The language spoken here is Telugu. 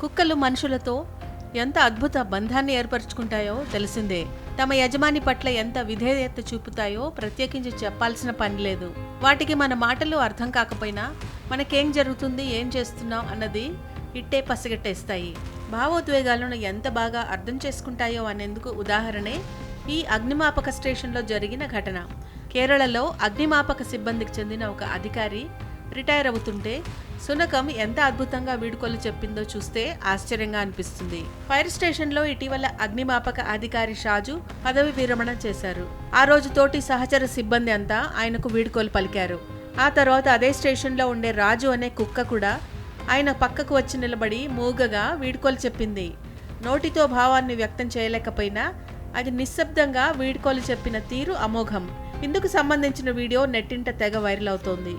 కుక్కలు మనుషులతో ఎంత అద్భుత బంధాన్ని ఏర్పరచుకుంటాయో తెలిసిందే. తమ యజమాని పట్ల ఎంత విధేయత చూపుతాయో ప్రత్యేకించి చెప్పాల్సిన పని లేదు. వాటికి మన మాటలు అర్థం కాకపోయినా మనకేం జరుగుతుంది ఏం చేస్తున్నాం అన్నది ఇట్టే పసిగట్టేస్తాయి. భావోద్వేగాలను ఎంత బాగా అర్థం చేసుకుంటాయో అనేందుకు ఉదాహరణే ఈ అగ్నిమాపక స్టేషన్లో జరిగిన ఘటన. కేరళలో అగ్నిమాపక సిబ్బందికి చెందిన ఒక అధికారి రిటైర్ అవుతుంటే సునకం ఎంత అద్భుతంగా వీడుకోలు చెప్పిందో చూస్తే ఆశ్చర్యంగా అనిపిస్తుంది. ఫైర్ స్టేషన్లో ఇటీవల అగ్నిమాపక అధికారి షాజు పదవి విరమణ చేశారు. ఆ రోజు తోటి సహచర సిబ్బంది అంతా ఆయనకు వీడుకోలు పలికారు. ఆ తర్వాత అదే స్టేషన్లో ఉండే రాజు అనే కుక్క కూడా ఆయన పక్కకు వచ్చి నిలబడి మూగగా వీడుకోలు చెప్పింది. నోటితో భావాన్ని వ్యక్తం చేయలేకపోయినా అది నిశ్శబ్దంగా వీడుకోలు చెప్పిన తీరు అమోఘం. ఇందుకు సంబంధించిన వీడియో నెట్టింట తెగ వైరల్ అవుతోంది.